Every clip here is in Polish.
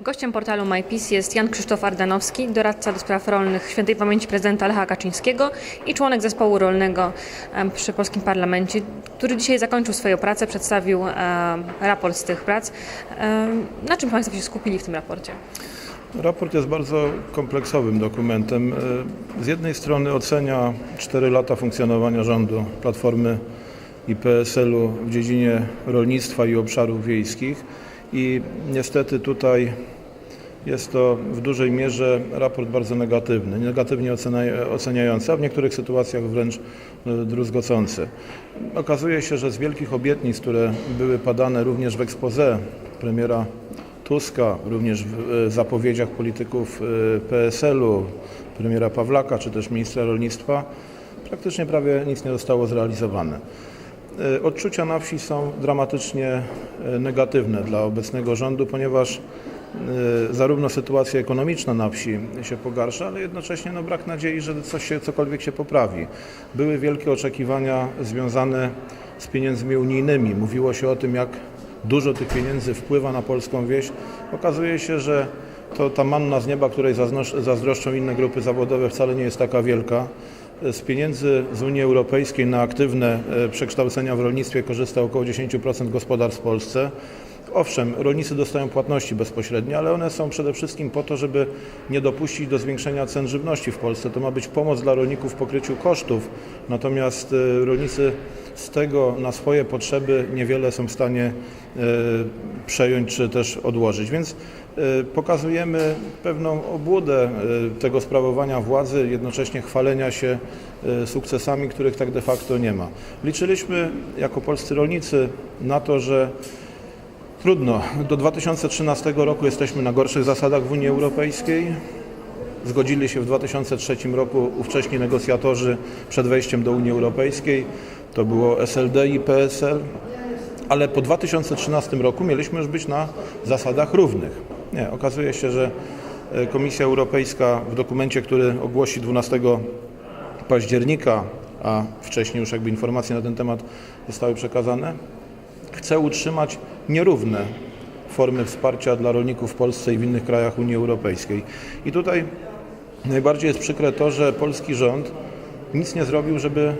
Gościem portalu MyPiece jest Jan Krzysztof Ardanowski, doradca do spraw rolnych świętej pamięci prezydenta Lecha Kaczyńskiego i członek zespołu rolnego przy polskim parlamencie, który dzisiaj zakończył swoją pracę, przedstawił raport z tych prac. Na czym Państwo się skupili w tym raporcie? Raport jest bardzo kompleksowym dokumentem. E, Z jednej strony ocenia 4 lata funkcjonowania rządu Platformy i PSL-u w dziedzinie rolnictwa i obszarów wiejskich i niestety tutaj jest to w dużej mierze raport bardzo negatywny, negatywnie ocenia- oceniający, a w niektórych sytuacjach wręcz e, druzgocący. Okazuje się, że z wielkich obietnic, które były padane również w expose premiera Tuska, również w e, zapowiedziach polityków e, PSL-u, premiera Pawlaka czy też ministra rolnictwa, praktycznie prawie nic nie zostało zrealizowane. E, Odczucia na wsi są dramatycznie e, negatywne dla obecnego rządu, ponieważ e, zarówno sytuacja ekonomiczna na wsi się pogarsza, ale jednocześnie no, brak nadziei, że coś się, cokolwiek się poprawi. Były wielkie oczekiwania związane z pieniędzmi unijnymi. Mówiło się o tym, jak dużo tych pieniędzy wpływa na polską wieś. Okazuje się, że to ta manna z nieba, której zazdroszczą inne grupy zawodowe, wcale nie jest taka wielka. Z pieniędzy z Unii Europejskiej na aktywne e, przekształcenia w rolnictwie korzysta około 10% gospodarstw w Polsce. Owszem, rolnicy dostają płatności bezpośrednie, ale one są przede wszystkim po to, żeby nie dopuścić do zwiększenia cen żywności w Polsce. To ma być pomoc dla rolników w pokryciu kosztów, natomiast e, rolnicy z tego na swoje potrzeby niewiele są w stanie e, przejąć czy też odłożyć. Więc pokazujemy pewną obłudę e, tego sprawowania władzy, jednocześnie chwalenia się e, sukcesami, których tak de facto nie ma. Liczyliśmy jako polscy rolnicy na to, że Trudno. Do 2013 roku jesteśmy na gorszych zasadach w Unii Europejskiej. Zgodzili się w 2003 roku ówcześni negocjatorzy przed wejściem do Unii Europejskiej. To było SLD i PSL. Ale po 2013 roku mieliśmy już być na zasadach równych. Nie, okazuje się, że e, Komisja Europejska w dokumencie, który ogłosi 12 października, a wcześniej już jakby informacje na ten temat zostały przekazane, chce utrzymać nierówne formy wsparcia dla rolników w Polsce i w innych krajach Unii Europejskiej. I tutaj najbardziej jest przykre to, że polski rząd nic nie zrobił, żeby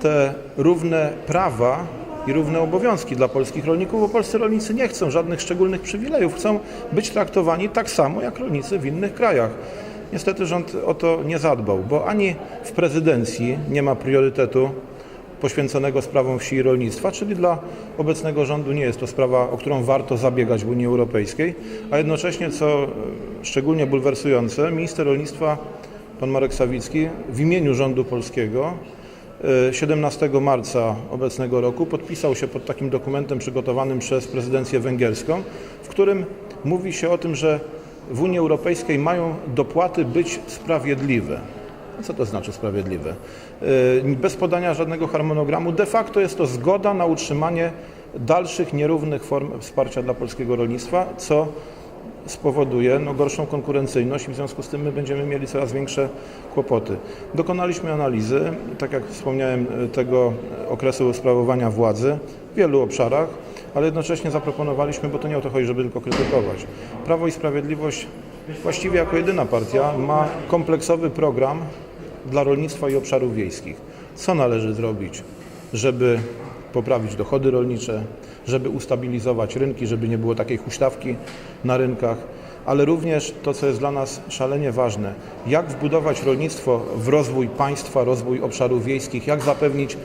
te równe prawa i równe obowiązki dla polskich rolników, bo polscy rolnicy nie chcą żadnych szczególnych przywilejów, chcą być traktowani tak samo jak rolnicy w innych krajach. Niestety rząd o to nie zadbał, bo ani w prezydencji nie ma priorytetu poświęconego sprawom wsi i rolnictwa, czyli dla obecnego rządu nie jest to sprawa, o którą warto zabiegać w Unii Europejskiej, a jednocześnie, co e, szczególnie bulwersujące, minister rolnictwa, pan Marek Sawicki, w imieniu rządu polskiego 17 marca obecnego roku podpisał się pod takim dokumentem przygotowanym przez prezydencję węgierską, w którym mówi się o tym, że w Unii Europejskiej mają dopłaty być sprawiedliwe. Co to znaczy sprawiedliwe? Yy, Bez podania żadnego harmonogramu, de facto jest to zgoda na utrzymanie dalszych nierównych form wsparcia dla polskiego rolnictwa, co spowoduje no, gorszą konkurencyjność i w związku z tym my będziemy mieli coraz większe kłopoty. Dokonaliśmy analizy, tak jak wspomniałem, y, tego okresu sprawowania władzy w wielu obszarach, ale jednocześnie zaproponowaliśmy, bo to nie o to chodzi, żeby tylko krytykować. Prawo i Sprawiedliwość właściwie jako jedyna partia ma kompleksowy program dla rolnictwa i obszarów wiejskich. Co należy zrobić, żeby poprawić dochody rolnicze, żeby ustabilizować rynki, żeby nie było takiej huśtawki na rynkach, ale również to, co jest dla nas szalenie ważne, jak wbudować rolnictwo w rozwój państwa, rozwój obszarów wiejskich, jak zapewnić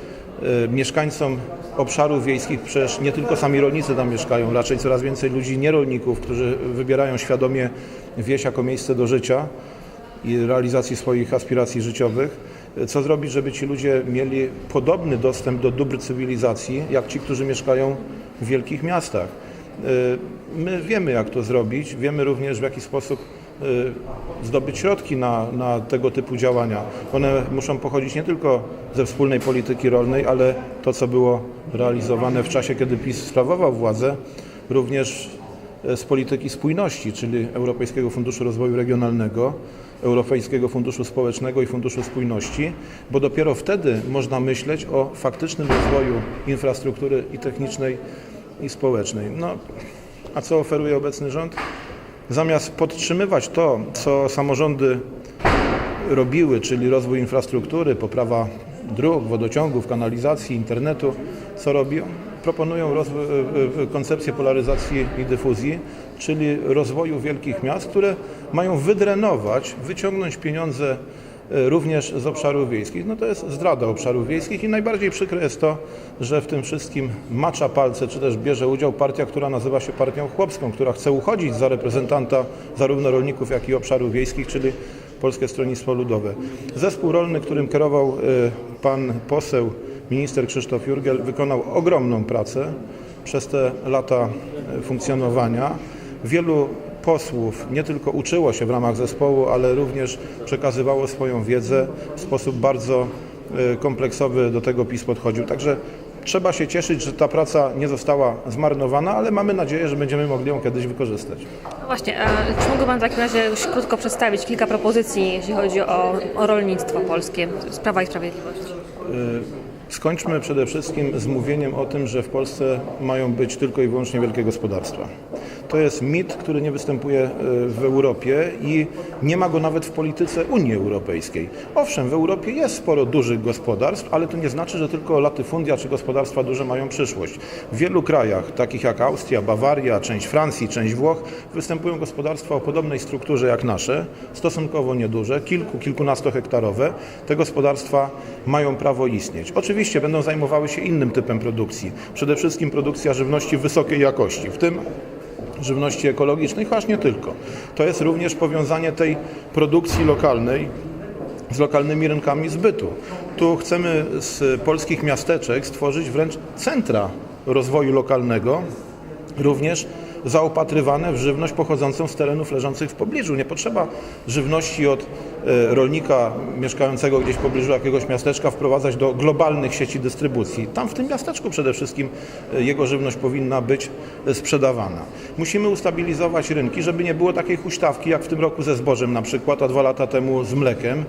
e, mieszkańcom obszarów wiejskich, przecież nie tylko sami rolnicy tam mieszkają, raczej coraz więcej ludzi nierolników, którzy wybierają świadomie wieś jako miejsce do życia i realizacji swoich aspiracji życiowych. Co zrobić, żeby ci ludzie mieli podobny dostęp do dóbr cywilizacji, jak ci, którzy mieszkają w wielkich miastach? Y, My wiemy, jak to zrobić, wiemy również, w jaki sposób y, zdobyć środki na, na tego typu działania. One muszą pochodzić nie tylko ze wspólnej polityki rolnej, ale to, co było realizowane w czasie, kiedy PiS sprawował władzę, również e, z polityki spójności, czyli Europejskiego Funduszu Rozwoju Regionalnego, Europejskiego Funduszu Społecznego i Funduszu Spójności, bo dopiero wtedy można myśleć o faktycznym rozwoju infrastruktury i technicznej i społecznej. No, a co oferuje obecny rząd? Zamiast podtrzymywać to, co samorządy robiły, czyli rozwój infrastruktury, poprawa dróg, wodociągów, kanalizacji, internetu, co robią? Proponują e, e, koncepcję polaryzacji i dyfuzji, czyli rozwoju wielkich miast, które mają wydrenować, wyciągnąć pieniądze również z obszarów wiejskich. No to jest zdrada obszarów wiejskich i najbardziej przykre jest to, że w tym wszystkim macza palce, czy też bierze udział partia, która nazywa się partią chłopską, która chce uchodzić za reprezentanta zarówno rolników, jak i obszarów wiejskich, czyli Polskie Stronnictwo Ludowe. Zespół rolny, którym kierował e, pan poseł, minister Krzysztof Jurgiel, wykonał ogromną pracę przez te lata e, funkcjonowania. Wielu posłów nie tylko uczyło się w ramach zespołu, ale również przekazywało swoją wiedzę w sposób bardzo e, kompleksowy do tego PiS podchodził. Także trzeba się cieszyć, że ta praca nie została zmarnowana, ale mamy nadzieję, że będziemy mogli ją kiedyś wykorzystać. No właśnie, a czy mógłby Pan w takim razie już krótko przedstawić kilka propozycji, jeśli chodzi o, o rolnictwo polskie z Prawa i Sprawiedliwości? Skończmy przede wszystkim z mówieniem o tym, że w Polsce mają być tylko i wyłącznie wielkie gospodarstwa. To jest mit, który nie występuje e, w Europie i nie ma go nawet w polityce Unii Europejskiej. Owszem, w Europie jest sporo dużych gospodarstw, ale to nie znaczy, że tylko latyfundia czy gospodarstwa duże mają przyszłość. W wielu krajach, takich jak Austria, Bawaria, część Francji, część Włoch, występują gospodarstwa o podobnej strukturze jak nasze, stosunkowo nieduże, kilku, kilkunastohektarowe. Te gospodarstwa mają prawo istnieć. Oczywiście będą zajmowały się innym typem produkcji, przede wszystkim produkcja żywności wysokiej jakości, w tym żywności ekologicznej, chociaż nie tylko. To jest również powiązanie tej produkcji lokalnej z lokalnymi rynkami zbytu. Tu chcemy z polskich miasteczek stworzyć wręcz centra rozwoju lokalnego, również zaopatrywane w żywność pochodzącą z terenów leżących w pobliżu. Nie potrzeba żywności od e, rolnika mieszkającego gdzieś w pobliżu jakiegoś miasteczka wprowadzać do globalnych sieci dystrybucji. Tam w tym miasteczku przede wszystkim e, jego żywność powinna być e, sprzedawana. Musimy ustabilizować rynki, żeby nie było takiej huśtawki jak w tym roku ze zbożem na przykład, a dwa lata temu z mlekiem.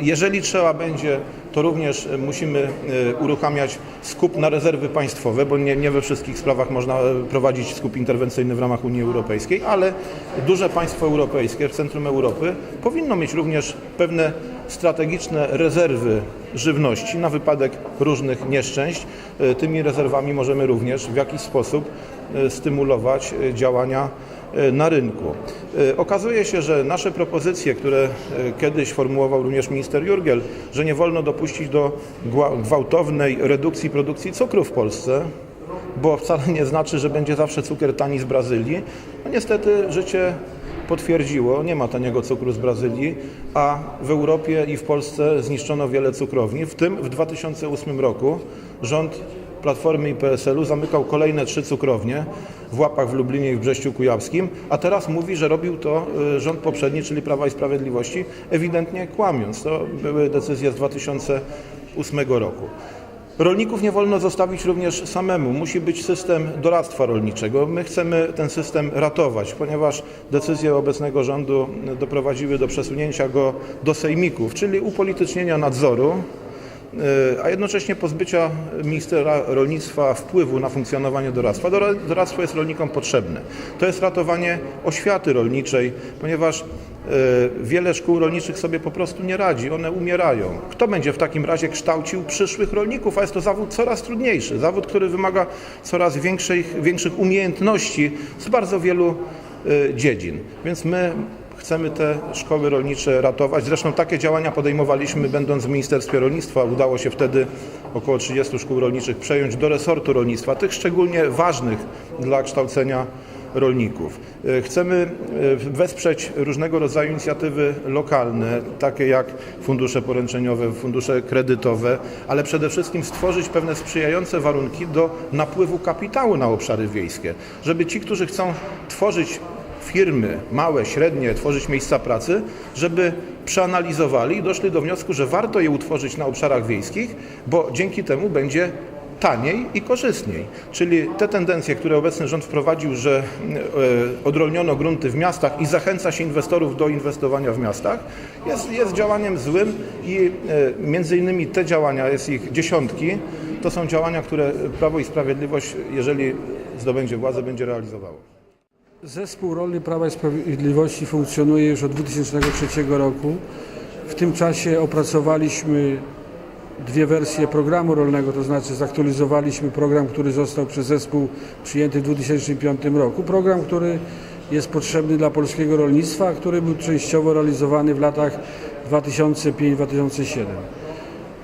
Jeżeli trzeba będzie, to również musimy uruchamiać skup na rezerwy państwowe, bo nie, nie we wszystkich sprawach można prowadzić skup interwencyjny w ramach Unii Europejskiej, ale duże państwo europejskie w centrum Europy powinno mieć również pewne strategiczne rezerwy żywności na wypadek różnych nieszczęść. E, Tymi rezerwami możemy również w jakiś sposób e, stymulować e, działania na rynku. Okazuje się, że nasze propozycje, które kiedyś formułował również minister Jurgiel, że nie wolno dopuścić do gwałtownej redukcji produkcji cukru w Polsce, bo wcale nie znaczy, że będzie zawsze cukier tani z Brazylii. No niestety życie potwierdziło, nie ma taniego cukru z Brazylii, a w Europie i w Polsce zniszczono wiele cukrowni. W tym w 2008 roku rząd Platformy i PSL-u zamykał kolejne trzy cukrownie w Łapach, w Lublinie i w Brześciu Kujawskim, a teraz mówi, że robił to y, rząd poprzedni, czyli Prawa i Sprawiedliwości, ewidentnie kłamiąc. To były decyzje z 2008 roku. Rolników nie wolno zostawić również samemu. Musi być system doradztwa rolniczego. My chcemy ten system ratować, ponieważ decyzje obecnego rządu doprowadziły do przesunięcia go do sejmików, czyli upolitycznienia nadzoru, e, a jednocześnie pozbycia ministra rolnictwa wpływu na funkcjonowanie doradztwa. Dora- Doradztwo jest rolnikom potrzebne. To jest ratowanie oświaty rolniczej, ponieważ wiele szkół rolniczych sobie po prostu nie radzi, one umierają. Kto będzie w takim razie kształcił przyszłych rolników? A jest to zawód coraz trudniejszy, zawód, który wymaga coraz większych, większych umiejętności z bardzo wielu e, dziedzin. Więc my Chcemy te szkoły rolnicze ratować. Zresztą takie działania podejmowaliśmy, będąc w Ministerstwie Rolnictwa. Udało się wtedy około 30 szkół rolniczych przejąć do resortu rolnictwa, tych szczególnie ważnych dla kształcenia rolników. E, Chcemy e, wesprzeć różnego rodzaju inicjatywy lokalne, takie jak fundusze poręczeniowe, fundusze kredytowe, ale przede wszystkim stworzyć pewne sprzyjające warunki do napływu kapitału na obszary wiejskie, żeby ci, którzy chcą tworzyć firmy małe, średnie, tworzyć miejsca pracy, żeby przeanalizowali i doszli do wniosku, że warto je utworzyć na obszarach wiejskich, bo dzięki temu będzie taniej i korzystniej. Czyli te tendencje, które obecny rząd wprowadził, że e, odrolniono grunty w miastach i zachęca się inwestorów do inwestowania w miastach, jest, jest działaniem złym i e, między innymi te działania, jest ich dziesiątki, to są działania, które Prawo i Sprawiedliwość, jeżeli zdobędzie władzę, będzie realizowało. Zespół Rolny Prawa i Sprawiedliwości funkcjonuje już od 2003 roku. W tym czasie opracowaliśmy dwie wersje programu rolnego, to znaczy zaktualizowaliśmy program, który został przez zespół przyjęty w 2005 roku. Program, który jest potrzebny dla polskiego rolnictwa, który był częściowo realizowany w latach 2005-2007.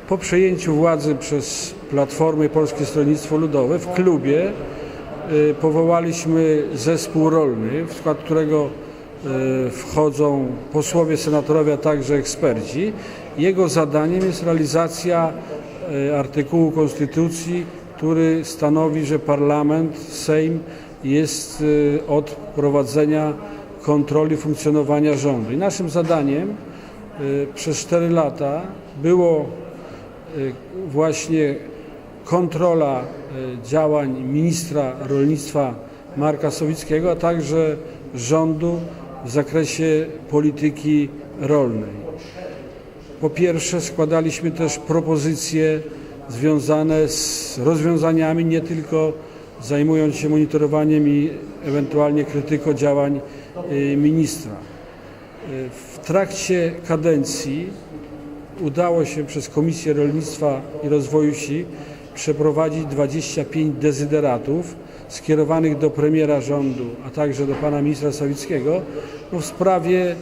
Po przejęciu władzy przez Platformę Polskie Stronnictwo Ludowe w klubie y, powołaliśmy zespół rolny, w skład którego y, wchodzą posłowie, senatorowie, a także eksperci. Jego zadaniem jest realizacja y, artykułu Konstytucji, który stanowi, że parlament, Sejm jest y, od prowadzenia kontroli funkcjonowania rządu. I naszym zadaniem y, przez 4 lata było właśnie kontrola działań ministra rolnictwa Marka Sowickiego, a także rządu w zakresie polityki rolnej. Po pierwsze składaliśmy też propozycje związane z rozwiązaniami, nie tylko zajmując się monitorowaniem i ewentualnie krytyką działań y, ministra. Y, W trakcie kadencji udało się przez Komisję Rolnictwa i Rozwoju Wsi przeprowadzić 25 dezyderatów skierowanych do premiera rządu, a także do pana ministra Sawickiego w sprawie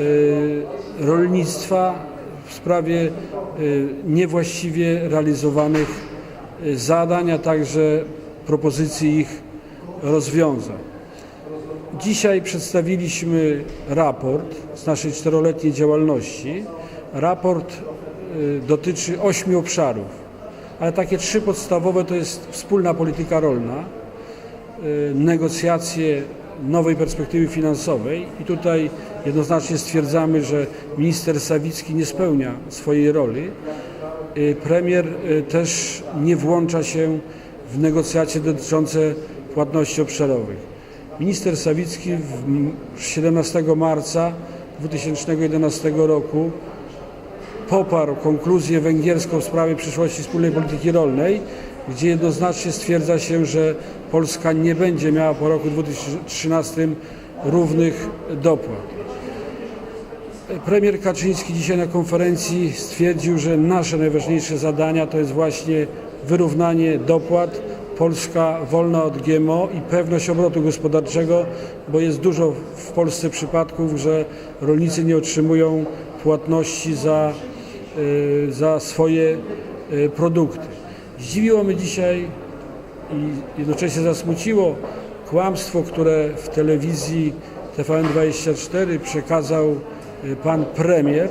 y, rolnictwa, w sprawie y, niewłaściwie realizowanych y, zadań, a także propozycji ich rozwiązań. Dzisiaj przedstawiliśmy raport z naszej czteroletniej działalności. Raport y, dotyczy ośmiu obszarów, ale takie trzy podstawowe to jest wspólna polityka rolna, negocjacje nowej perspektywy finansowej i tutaj jednoznacznie stwierdzamy, że minister Sawicki nie spełnia swojej roli. Y, Premier y, też nie włącza się w negocjacje dotyczące płatności obszarowych. Minister Sawicki w 17 marca 2011 roku poparł konkluzję węgierską w sprawie przyszłości wspólnej polityki rolnej, gdzie jednoznacznie stwierdza się, że Polska nie będzie miała po roku 2013 równych dopłat. Premier Kaczyński dzisiaj na konferencji stwierdził, że nasze najważniejsze zadania to jest właśnie wyrównanie dopłat, Polska wolna od GMO i pewność obrotu gospodarczego, bo jest dużo w Polsce przypadków, że rolnicy nie otrzymują płatności za, y, za swoje y, produkty. Zdziwiło mnie dzisiaj i jednocześnie zasmuciło kłamstwo, które w telewizji TVN24 przekazał y, pan premier,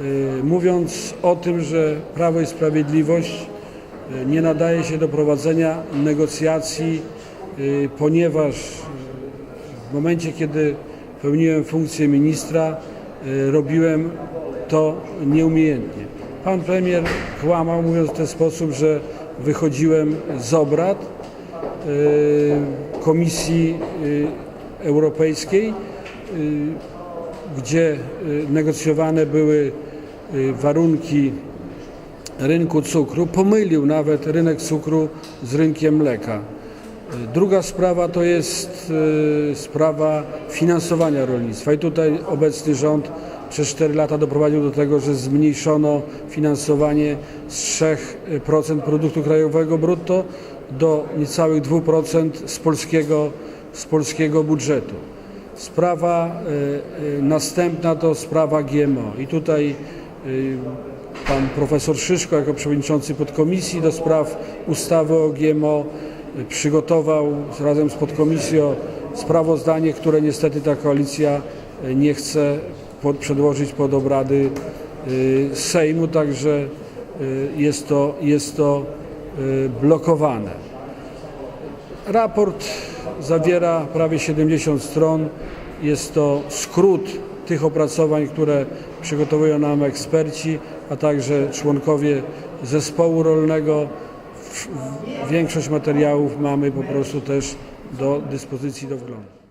y, mówiąc o tym, że Prawo i Sprawiedliwość y, nie nadaje się do prowadzenia negocjacji, ponieważ w momencie, kiedy pełniłem funkcję ministra, robiłem to nieumiejętnie. Pan premier kłamał, mówiąc w ten sposób, że wychodziłem z obrad y, Komisji y, Europejskiej, y, gdzie negocjowane były warunki rynku cukru. Pomylił nawet rynek cukru z rynkiem mleka. Druga sprawa to jest sprawa finansowania rolnictwa i tutaj obecny rząd przez 4 lata doprowadził do tego, że zmniejszono finansowanie z 3% produktu krajowego brutto do niecałych 2% z polskiego, z polskiego budżetu. Sprawa y, y, następna to sprawa GMO i tutaj pan profesor Szyszko jako przewodniczący podkomisji do spraw ustawy o GMO przygotował razem z podkomisją sprawozdanie, które niestety ta koalicja nie chce pod, przedłożyć pod obrady y, Sejmu, także y, jest to, jest to y, blokowane. Raport zawiera prawie 70 stron. Jest to skrót tych opracowań, które przygotowują nam eksperci, a także członkowie zespołu rolnego. Większość materiałów mamy po prostu też do dyspozycji do wglądu.